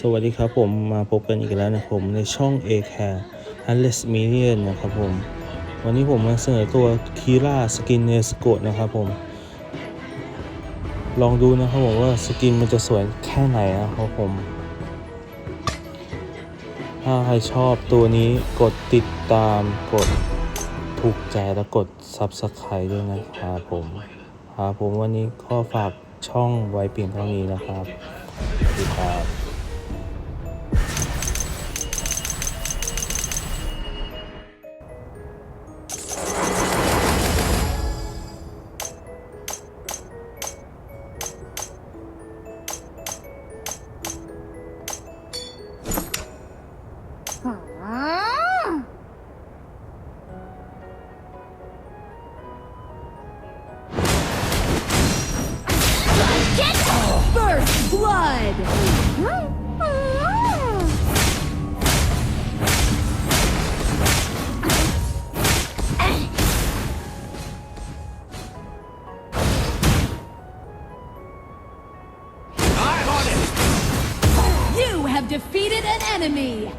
สวัสดีครับผมมาพบกันอีกแล้วนะครับผมในช่อง a c a r h a n l e s Million นะครับผม วันนี้ผมมาเสนอตัวคีร่าสกินเนสโกนะครับผม ลองดูนะครับผมว่าสกินมันจะสวยแค่ไหนนะครับผม ถ้าใครชอบตัวนี้กดติดตามกดถูกใจแล้วกด Subscribe ด้วยนะครับผมครับผมวันนี้ก็ฝากช่องไว้เพียงเท่านี้นะครับสวัสดีครับ First blood! You have defeated an enemy!